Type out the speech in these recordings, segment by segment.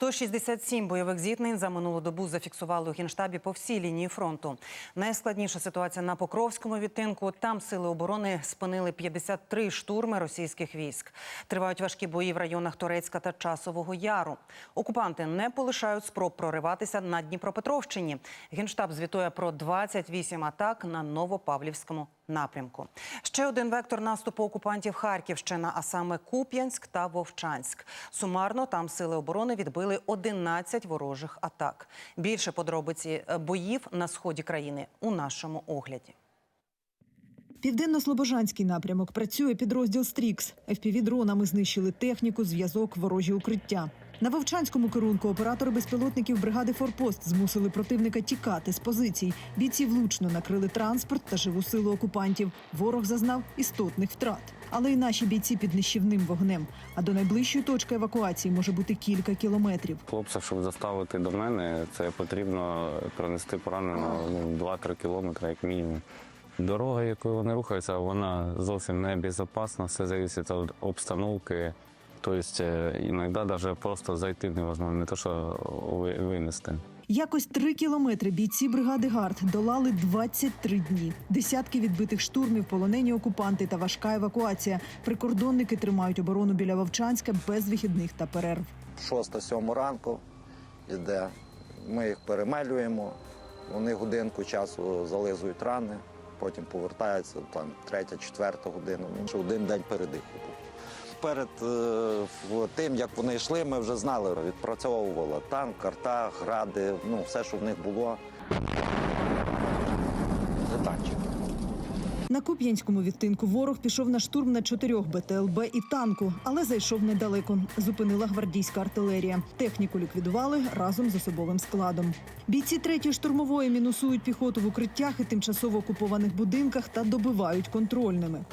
167 бойових зіткнень за минулу добу зафіксували у генштабі по всій лінії фронту. Найскладніша ситуація на Покровському відтинку. Там сили оборони спинили 53 штурми російських військ. Тривають важкі бої в районах Торецька та Часового Яру. Окупанти не полишають спроб прориватися на Дніпропетровщині. Генштаб звітує про 28 атак на Новопавлівському напрямку. Ще один вектор наступу окупантів Харківщина, а саме Куп'янськ та Вовчанськ. Сумарно там сили оборони відбили 11 ворожих атак. Більше подробиці е, боїв на сході країни у нашому огляді. Південно-слобожанський напрямок працює підрозділ Стрікс. FPV-дронами знищили техніку, зв'язок, ворожі укриття. На Вовчанському керунку оператори безпілотників бригади Форпост змусили противника тікати з позицій. Бійці влучно накрили транспорт та живу силу окупантів. Ворог зазнав істотних втрат. Але й наші бійці під нищівним вогнем. А до найближчої точки евакуації може бути кілька кілометрів. Хлопця, щоб заставити до мене, це потрібно пронести пораненого ну, 2-3 кілометри, як мінімум. Дорога, якою вони рухаються, вона зовсім не безпечна, все залежить від обстановки. Тобто е, іноді навіть просто зайти невозможно, не те, що ви- винести. Якось три кілометри бійці бригади ГАРД долали 23 дні. Десятки відбитих штурмів, полонені окупанти та важка евакуація. Прикордонники тримають оборону біля Вовчанська без вихідних та перерв. 6-7 ранку йде. Ми їх перемелюємо, вони годинку часу зализують рани, потім повертаються там третя, четверта година. Ще один день передиху був. Перед е, тим, як вони йшли, ми вже знали, відпрацьовували танк, карта, гради, ну все, що в них було. На Куп'янському відтинку ворог пішов на штурм на чотирьох БТЛБ і танку, але зайшов недалеко. Зупинила гвардійська артилерія. Техніку ліквідували разом з особовим складом. Бійці третьої штурмової мінусують піхоту в укриттях і тимчасово окупованих будинках та добивають контрольними.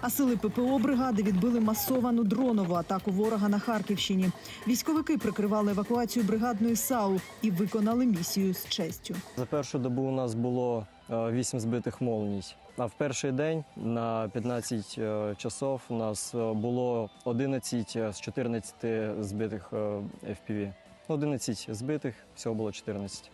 А сили ППО бригади відбили масовану дронову атаку ворога на Харківщині. Військовики прикривали евакуацію бригадної САУ і виконали місію з честю. За першу добу у нас було 8 збитих молній. А в перший день на 15 е, часов у нас е, було 11 з 14 збитих е, FPV. 11 збитих, всього було 14.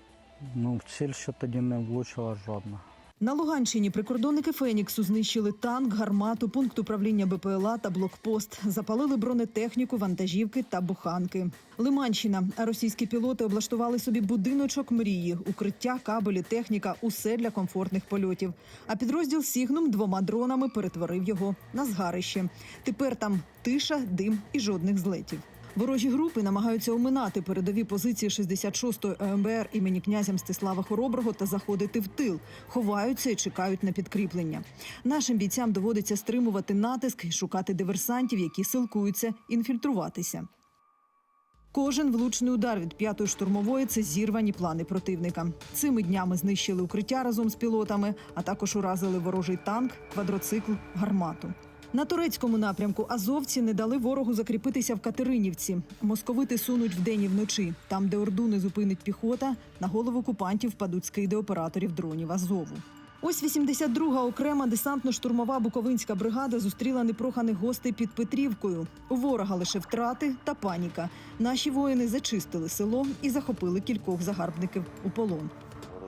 Ну, в ціль що тоді не влучила жодна. На Луганщині прикордонники Феніксу знищили танк, гармату, пункт управління БПЛА та блокпост. Запалили бронетехніку, вантажівки та буханки. Лиманщина. Російські пілоти облаштували собі будиночок мрії, укриття, кабелі, техніка усе для комфортних польотів. А підрозділ Сігнум двома дронами перетворив його на згарище. Тепер там тиша, дим і жодних злетів. Ворожі групи намагаються оминати передові позиції 66-ї ОМБР імені князя Мстислава Хороброго та заходити в тил, ховаються і чекають на підкріплення. Нашим бійцям доводиться стримувати натиск і шукати диверсантів, які силкуються інфільтруватися. Кожен влучний удар від п'ятої штурмової це зірвані плани противника. Цими днями знищили укриття разом з пілотами, а також уразили ворожий танк, квадроцикл, гармату. На турецькому напрямку азовці не дали ворогу закріпитися в Катеринівці. Московити сунуть вдень і вночі. Там, де орду не зупинить піхота, на голову окупантів впадуть скиди операторів дронів Азову. Ось 82-га окрема десантно-штурмова буковинська бригада зустріла непроханих гостей під Петрівкою. У ворога лише втрати та паніка. Наші воїни зачистили село і захопили кількох загарбників у полон.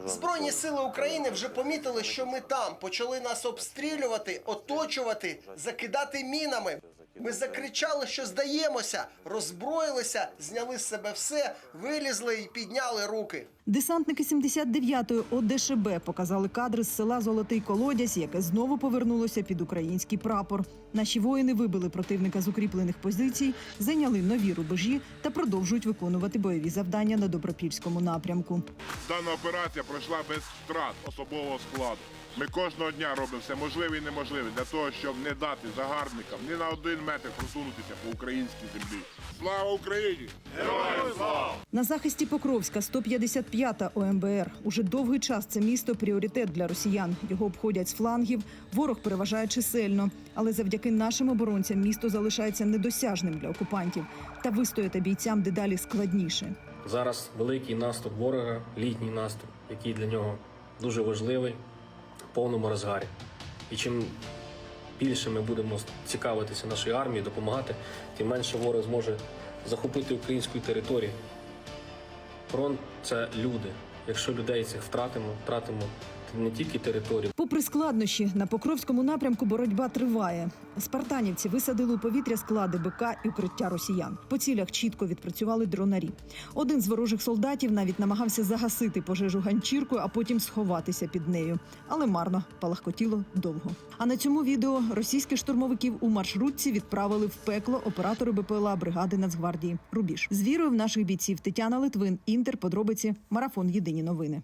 Збройні сили України вже помітили, що ми там почали нас обстрілювати, оточувати, закидати мінами. Ми закричали, що здаємося, роззброїлися, зняли з себе все, вилізли і підняли руки. Десантники 79-ї ОДШБ показали кадри з села Золотий Колодязь, яке знову повернулося під український прапор. Наші воїни вибили противника з укріплених позицій, зайняли нові рубежі та продовжують виконувати бойові завдання на добропільському напрямку. Дана операція пройшла без втрат особового складу. Ми кожного дня робимо все можливе і неможливе для того, щоб не дати загарбникам ні на один метр просунутися по українській землі. Слава Україні! На захисті Покровська 155-та ОМБР. Уже довгий час це місто пріоритет для росіян. Його обходять з флангів. Ворог переважає чисельно. Але завдяки нашим оборонцям місто залишається недосяжним для окупантів. Та вистояти бійцям дедалі складніше. Зараз великий наступ ворога, літній наступ, який для нього дуже важливий, в повному розгарі. І чим більше ми будемо цікавитися нашою армією, допомагати, тим менше ворог зможе захопити українську територію. Фронт це люди. Якщо людей цих втратимо, втратимо не тільки територію. Попри складнощі, на Покровському напрямку боротьба триває. Спартанівці висадили у повітря склади БК і укриття росіян. По цілях чітко відпрацювали дронарі. Один з ворожих солдатів навіть намагався загасити пожежу ганчіркою, а потім сховатися під нею. Але марно палахкотіло довго. А на цьому відео російських штурмовиків у маршрутці відправили в пекло оператори БПЛА бригади Нацгвардії. Рубіж з вірою в наших бійців Тетяна Литвин, Інтер, подробиці, марафон. Єдині новини.